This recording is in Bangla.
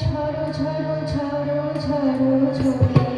ঝড়ো ঝড়ো ঝড়ো ঝড়ো ঝড়ো।